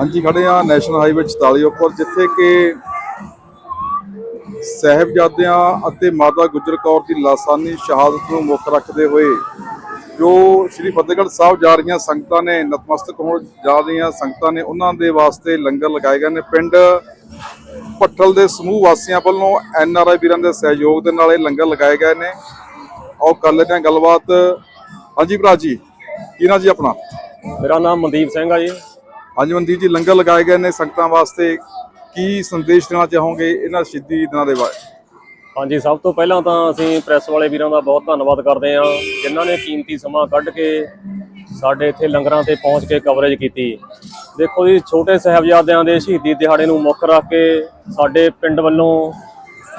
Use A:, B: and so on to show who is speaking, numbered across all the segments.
A: ਹਾਂਜੀ, ਖੜੇ ਆ ਨੈਸ਼ਨਲ ਹਾਈਵੇ 44 ਉੱਪਰ, ਜਿੱਥੇ ਕਿ ਸਹਿਬਜ਼ਾਦਿਆਂ ਅਤੇ ਮਾਤਾ ਗੁਜਰ ਕੌਰ ਦੀ ਲਾਸਾਨੀ ਸ਼ਹਾਦਤ ਨੂੰ ਮੁੱਖ ਰੱਖਦੇ ਹੋਏ ਜੋ ਸ੍ਰੀ ਫਤਿਹਗੜ੍ਹ ਸਾਹਿਬ ਜਾ ਰਹੀਆਂ ਸੰਗਤਾਂ ਨੇ, ਨਤਮਸਤਕ ਹੋਣ ਜਾ ਰਹੀਆਂ ਸੰਗਤਾਂ ਨੇ, ਉਹਨਾਂ ਦੇ ਵਾਸਤੇ ਲੰਗਰ ਲਗਾਏ ਗਏ ਨੇ। ਪਿੰਡ ਪੱਠਲ ਦੇ ਸਮੂਹ ਵਾਸੀਆਂ ਵੱਲੋਂ ਐਨ ਆਰ ਆਈ ਵੀਰਾਂ ਦੇ ਸਹਿਯੋਗ ਦੇ ਨਾਲ ਇਹ ਲੰਗਰ ਲਗਾਏ ਗਏ ਨੇ। ਆਓ, ਕਰ ਲੈਂਦੇ ਹਾਂ ਗੱਲਬਾਤ। ਹਾਂਜੀ ਭਰਾ ਜੀ, ਕੀ ਨਾਂ ਜੀ ਆਪਣਾ?
B: ਮੇਰਾ ਨਾਮ ਮਨਦੀਪ ਸਿੰਘ ਆ ਜੀ।
A: ਹਾਂਜੀ ਮਨਦੀਪ ਜੀ, ਲੰਗਰ ਲਗਾਏ ਗਏ ਨੇ ਸੰਗਤਾਂ ਵਾਸਤੇ। ਕੀ ਸੰਦੇਸ਼ ਦੇਣਾ ਚਾਹੋਗੇ ਇਹਨਾਂ ਸ਼ਹੀਦੀ ਦਿਨਾਂ ਦੇ ਬਾਰੇ?
B: ਹਾਂਜੀ, ਸਭ ਤੋਂ ਪਹਿਲਾਂ ਤਾਂ ਅਸੀਂ ਪ੍ਰੈਸ ਵਾਲੇ ਵੀਰਾਂ ਦਾ ਬਹੁਤ ਧੰਨਵਾਦ ਕਰਦੇ ਹਾਂ, ਜਿਨ੍ਹਾਂ ਨੇ ਕੀਮਤੀ ਸਮਾਂ ਕੱਢ ਕੇ ਸਾਡੇ ਇੱਥੇ ਲੰਗਰਾਂ ਤੇ ਪਹੁੰਚ ਕੇ ਕਵਰੇਜ ਕੀਤੀ। ਦੇਖੋ ਜੀ, ਛੋਟੇ ਸਾਹਿਬਜ਼ਾਦਿਆਂ ਦੇ ਸ਼ਹੀਦੀ ਦਿਹਾੜੇ ਨੂੰ ਮੁੱਖ ਰੱਖ ਕੇ ਸਾਡੇ ਪਿੰਡ ਵੱਲੋਂ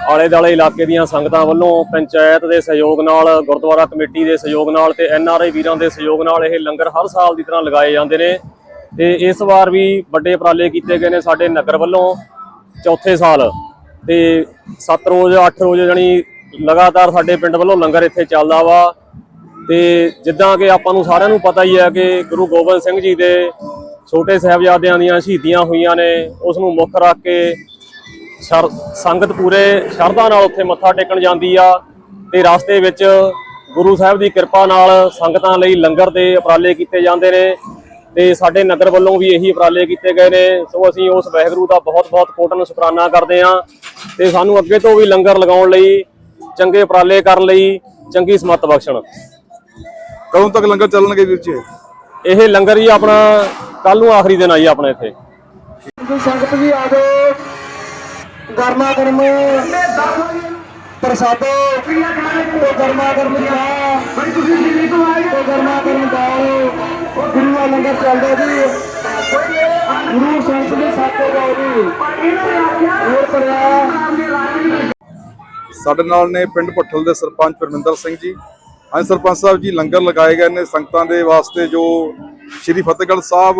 B: ਆਲੇ ਦਾਲੇ ਇਲਾਕੇ ਦੀਆਂ ਸੰਗਤਾਂ ਵੱਲੋਂ ਪੰਚਾਇਤ ਦੇ ਸਹਿਯੋਗ ਨਾਲ, ਗੁਰਦੁਆਰਾ ਕਮੇਟੀ ਦੇ ਸਹਿਯੋਗ ਨਾਲ ਤੇ ਐਨ ਆਰ ਆਈ ਵੀਰਾਂ ਦੇ ਸਹਿਯੋਗ ਨਾਲ ਇਹ ਲੰਗਰ ਹਰ ਸਾਲ ਦੀ ਤਰ੍ਹਾਂ ਲਗਾਏ ਜਾਂਦੇ ਨੇ। ਤੇ ਇਸ ਵਾਰ ਵੀ ਵੱਡੇ ਉਪਰਾਲੇ ਕੀਤੇ ਗਏ ਨੇ ਸਾਡੇ ਨਗਰ ਵੱਲੋਂ ਚੌਥੇ ਸਾਲ। ਤੇ 7 ਰੋਜ਼ 8 ਰੋਜ਼ ਜਣੀ ਲਗਾਤਾਰ ਸਾਡੇ ਪਿੰਡ ਵੱਲੋਂ ਲੰਗਰ ਇੱਥੇ ਚੱਲਦਾ ਵਾ। ਤੇ ਜਿੱਦਾਂ ਕਿ ਆਪਾਂ ਨੂੰ ਸਾਰਿਆਂ ਨੂੰ ਪਤਾ ਹੀ ਹੈ ਕਿ ਗੁਰੂ ਗੋਬਿੰਦ ਸਿੰਘ ਜੀ ਦੇ ਛੋਟੇ ਸਾਹਿਬਜ਼ਾਦਿਆਂ ਦੀਆਂ ਸ਼ਹੀਦੀਆਂ ਹੋਈਆਂ ਨੇ। ਉਸ ਨੂੰ ਮੁੱਖ ਰੱਖ ਕੇ ਸ਼ਰ- ਸੰਗਤ ਪੂਰੇ ਸ਼ਰਧਾ ਨਾਲ ਉੱਥੇ ਮੱਥਾ ਟੇਕਣ ਜਾਂਦੀ ਆ। ਤੇ ਰਸਤੇ ਵਿੱਚ ਗੁਰੂ ਸਾਹਿਬ ਦੀ ਕਿਰਪਾ ਨਾਲ ਸੰਗਤਾਂ ਲਈ ਲੰਗਰ ਦੇ ਉਪਰਾਲੇ ਕੀਤੇ ਜਾਂਦੇ ਨੇ। ਤੇ ਸਾਡੇ ਨਗਰ ਵੱਲੋਂ ਵੀ ਇਹੀ ਉਪਰਾਲੇ ਕੀਤੇ ਗਏ ਨੇ। ਸੋ ਅਸੀਂ ਉਸ ਵਾਹਿਗੁਰੂ ਦਾ ਬਹੁਤ-ਬਹੁਤ ਕੋਟਨ ਸ਼ੁਕਰਾਨਾ ਕਰਦੇ ਹਾਂ ਤੇ ਸਾਨੂੰ ਅੱਗੇ ਤੋਂ ਵੀ ਲੰਗਰ ਲਗਾਉਣ ਲਈ ਚੰਗੇ ਉਪਰਾਲੇ ਕਰਨ ਲਈ ਚੰਗੀ ਸਮੱਤ ਬਖਸ਼ਣ।
A: ਕਦੋਂ ਤੱਕ ਲੰਗਰ ਚੱਲਣਗੇ ਵੀਰ ਜੀ?
B: ਇਹ ਲੰਗਰ ਹੀ ਆਪਣਾ ਕੱਲ ਨੂੰ ਆਖਰੀ ਦਿਨ ਆਈ ਆਪਣੇ ਇੱਥੇ।
C: ਸੰਗਤ ਵੀ ਆਵੇ ਗਰਮਾ ਗਰਮ ਪ੍ਰਸਾਦੋ ਤੇ ਗਰਮਾ ਗਰਮ ਚਾਹ ਬੜੀ ਤੁਸੀਂ ਦਿੱਲੀ ਤੋਂ ਆਏ ਗਰਮਾ ਗਰਮ ਦਾਲ। ਗੁਰੂ ਦਾ ਲੰਗਰ ਚੱਲਦਾ ਜੀ। ਗੁਰੂ ਸੰਤ ਦੇ ਸਾਥੋਂ ਜਾਓ ਜੀ। ਹੋਰ ਪਰਿਆ
A: ਸਾਡੇ ਨਾਲ ਨੇ ਪਿੰਡ ਪੱਠਲ ਦੇ ਸਰਪੰਚ ਪਰਮਿੰਦਰ ਸਿੰਘ ਜੀ। ਹਾਂਜੀ, ਸਰਪੰਚ ਸਾਹਿਬ ਜੀ, ਲੰਗਰ ਲਗਾਏ ਗਏ ਨੇ ਸੰਗਤਾਂ ਦੇ ਵਾਸਤੇ ਜੋ ਸ੍ਰੀ ਫਤਿਹਗੜ੍ਹ ਸਾਹਿਬ,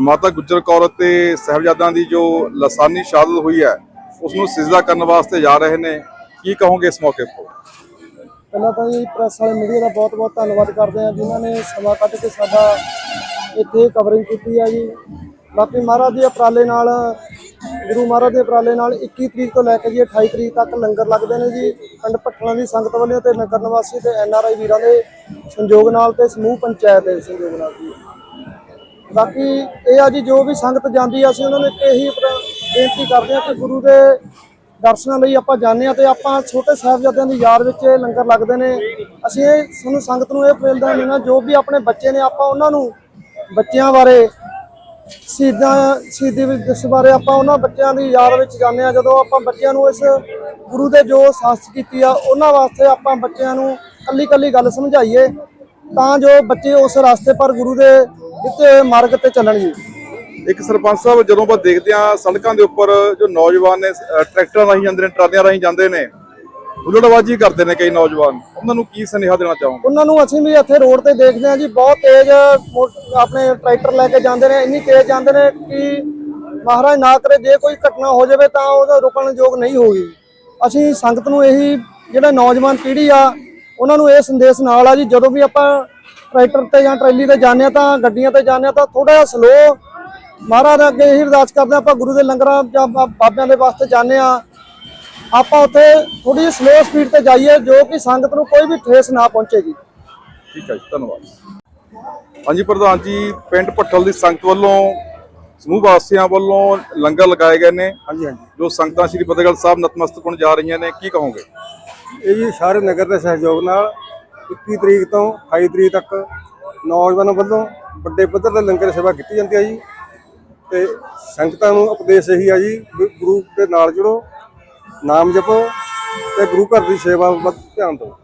A: ਮਾਤਾ ਗੁਜਰ ਕੌਰ ਅਤੇ ਸਾਹਿਬਜ਼ਾਦਿਆਂ ਦੀ ਜੋ ਲਸਾਨੀ ਸ਼ਹਾਦਤ ਹੋਈ ਹੈ ਉਸ ਨੂੰ ਸਿਜਦਾ ਕਰਨ ਵਾਸਤੇ ਜਾ ਰਹੇ ਨੇ। ਕੀ ਕਹੋਗੇ ਇਸ ਮੌਕੇ ਤੋਂ
C: ਪਹਿਲਾਂ ਤਾਂ ਜੀ ਪ੍ਰੈਸ ਵਾਲੇ ਮੀਡੀਆ ਦਾ ਬਹੁਤ ਬਹੁਤ ਧੰਨਵਾਦ ਕਰਦੇ ਹਾਂ ਜਿਨ੍ਹਾਂ ਨੇ ਸਮਾਂ ਕੱਢ ਕੇ ਸਾਡਾ ਇੱਥੇ ਕਵਰਿੰਗ ਕੀਤੀ ਹੈ ਜੀ। ਬਾਕੀ ਮਹਾਰਾਜ ਦੇ ਉਪਰਾਲੇ ਨਾਲ, ਗੁਰੂ ਮਹਾਰਾਜ ਦੇ ਉਪਰਾਲੇ ਨਾਲ 21 ਤਰੀਕ ਤੋਂ ਲੈ ਕੇ ਜੀ 28 ਤਰੀਕ ਤੱਕ ਲੰਗਰ ਲੱਗਦੇ ਨੇ ਜੀ। ਪਿੰਡ ਪੱਠਲਾਂ ਦੀ ਸੰਗਤ ਵੱਲੋਂ ਤੇ ਨਗਰ ਨਿਵਾਸੀ ਤੇ ਐਨ ਆਰ ਆਈ ਵੀਰਾਂ ਦੇ ਸੰਯੋਗ ਨਾਲ ਤੇ ਸਮੂਹ ਪੰਚਾਇਤ ਦੇ ਸੰਯੋਗ ਨਾਲ ਜੀ। ਬਾਕੀ ਇਹ ਆ ਜੀ ਜੋ ਵੀ ਸੰਗਤ ਜਾਂਦੀ ਆ, ਅਸੀਂ ਉਹਨਾਂ ਨੂੰ ਇਹੀ ਬੇਨਤੀ ਕਰਦੇ ਆ ਕਿ ਗੁਰੂ ਦੇ ਦਰਸ਼ਨਾਂ ਲਈ ਆਪਾਂ ਜਾਂਦੇ ਆ ਤੇ ਆਪਾਂ ਛੋਟੇ ਸਾਹਿਬਜ਼ਾਦਿਆਂ ਦੀ ਯਾਦ ਵਿੱਚ ਇਹ ਲੰਗਰ ਲੱਗਦੇ ਨੇ। ਅਸੀਂ ਇਹ ਸਾਨੂੰ ਸੰਗਤ ਨੂੰ ਇਹ ਪ੍ਰੇਰਦਾ ਦੇਣਾ ਜੋ ਵੀ ਆਪਣੇ ਬੱਚੇ ਨੇ ਆਪਾਂ ਉਹਨਾਂ ਨੂੰ ਬੱਚਿਆਂ ਬਾਰੇ, ਸ਼ਹੀਦਾਂ, ਸ਼ਹੀਦੀ ਦਿਵਸ ਬਾਰੇ ਆਪਾਂ ਉਹਨਾਂ ਬੱਚਿਆਂ ਦੀ ਯਾਦ ਵਿੱਚ ਜਾਂਦੇ ਆ ਜਦੋਂ ਆਪਾਂ ਬੱਚਿਆਂ ਨੂੰ ਇਸ ਗੁਰੂ ਦੇ ਜੋ ਸਾਸਤ ਕੀਤੀ ਆ, ਉਹਨਾਂ ਵਾਸਤੇ ਆਪਾਂ ਬੱਚਿਆਂ ਨੂੰ ਕੱਲੀ ਕੱਲੀ ਗੱਲ ਸਮਝਾਈਏ, ਤਾਂ ਜੋ ਬੱਚੇ ਉਸ ਰਸਤੇ ਪਰ ਗੁਰੂ ਦੇ ਦਿੱਤੇ ਮਾਰਗ ਤੇ ਚੱਲਣਗੇ।
A: ਇੱਕ ਸਰਪੰਚ ਸਾਹਿਬ, ਜਦੋਂ ਆਪਾਂ ਦੇਖਦੇ ਹਾਂ ਸੜਕਾਂ ਦੇ ਉੱਪਰ ਜੋ ਨੌਜਵਾਨ ਨੇ ਟਰੈਕਟਰਾਂ ਰਾਹੀਂ ਜਾਂਦੇ ਨੇ, ਟਰਾਲੀਆਂ ਰਾਹੀਂ ਜਾਂਦੇ ਨੇ ਹੁਲੜਬਾਜੀ ਕਰਦੇ ਨੇ ਕਈ ਨੌਜਵਾਨ। ਉਹਨਾਂ ਨੂੰ ਕੀ ਸੁਨੇਹਾ ਦੇਣਾ ਚਾਹੋਗੇ?
C: ਉਹਨਾਂ ਨੂੰ ਅਸੀਂ ਵੀ ਇੱਥੇ ਰੋਡ ਤੇ ਦੇਖਦੇ ਹਾਂ ਜੀ, ਬਹੁਤ ਤੇਜ਼ ਆਪਣੇ ਟਰੈਕਟਰ ਲੈ ਕੇ ਜਾਂਦੇ ਨੇ, ਇੰਨੀ ਤੇਜ਼ ਜਾਂਦੇ ਨੇ ਕਿ ਮਹਾਰਾਜ ਨਾ ਕਰੇ, ਜੇ ਕੋਈ ਘਟਨਾ ਹੋ ਜਾਵੇ ਤਾਂ ਉਹਦਾ ਰੁਕਣ ਯੋਗ ਨਹੀਂ ਹੋਗੀ ਅਸੀਂ ਸੰਗਤ ਨੂੰ ਇਹੀ, ਜਿਹੜਾ ਨੌਜਵਾਨ ਪੀੜ੍ਹੀ ਆ, ਉਹਨਾਂ ਨੂੰ ਇਹ ਸੰਦੇਸ਼ ਨਾਲ ਆ ਜੀ, ਜਦੋਂ ਵੀ ਆਪਾਂ ਟਰੈਕਟਰ ਤੇ ਜਾਂ ਟਰੈਲੀ ਤੇ ਜਾਂਦੇ ਹਾਂ ਤਾਂ, ਗੱਡੀਆਂ ਤੇ ਜਾਂਦੇ ਹਾਂ ਤਾਂ ਥੋੜਾ ਜਿਹਾ ਸਲੋ ਮਹਾਰਾਜ ਅੱਗੇ ਇਹੀ ਅਰਦਾਸ ਕਰਦੇ ਹਾਂ ਆਪਾਂ ਗੁਰੂ ਦੇ ਲੰਗਰਾਂ ਜਾਂ ਬਾਬਿਆਂ ਦੇ ਵਾਸਤੇ ਜਾਂਦੇ ਆ ਆਪਾਂ ਉੱਥੇ ਥੋੜੀ ਜਿਹੀ ਸਲੋ ਸਪੀਡ ਤੇ ਜਾਈਏ ਜੋ ਕਿ ਸੰਗਤ ਨੂੰ ਕੋਈ ਵੀ ਠੇਸ ਨਾ ਪਹੁੰਚੇ ਜੀ।
A: ਠੀਕ ਹੈ ਜੀ ਧੰਨਵਾਦ। ਹਾਂਜੀ ਪ੍ਰਧਾਨ ਜੀ ਪਿੰਡ ਪੱਠਲ ਦੀ ਸੰਗਤ ਵੱਲੋਂ ਸਮੂਹ ਵਾਸੀਆਂ ਵੱਲੋਂ ਲੰਗਰ ਲਗਾਏ ਗਏ ਨੇ। ਹਾਂਜੀ ਹਾਂਜੀ। ਜੋ ਸੰਗਤਾਂ ਸ੍ਰੀ ਫਤਿਹਗੜ੍ਹ ਸਾਹਿਬ ਨਤਮਸਤਕ ਹੋਣ ਜਾ ਰਹੀਆਂ ਨੇ ਕੀ ਕਹੋਗੇ?
D: ਇਹ ਜੀ ਸਾਰੇ ਨਗਰ ਦੇ ਸਹਿਯੋਗ ਨਾਲ 21 ਤਰੀਕ ਤੋਂ 28 ਤਰੀਕ ਤੱਕ ਨੌਜਵਾਨਾਂ ਵੱਲੋਂ ਵੱਡੇ ਪੱਧਰ ਤੇ ਲੰਗਰ ਸੇਵਾ ਕੀਤੀ ਜਾਂਦੀ ਹੈ ਜੀ। ਤੇ ਸੰਗਤਾਂ ਨੂੰ ਉਪਦੇਸ਼ ਇਹੀ ਆ ਜੀ ਗੁਰੂ ਦੇ ਨਾਲ ਜੁੜੋ, ਨਾਮ ਜਪੋ ਤੇ ਗੁਰੂ ਘਰ ਦੀ ਸੇਵਾ ਵੱਲ ਧਿਆਨ ਦਿਓ।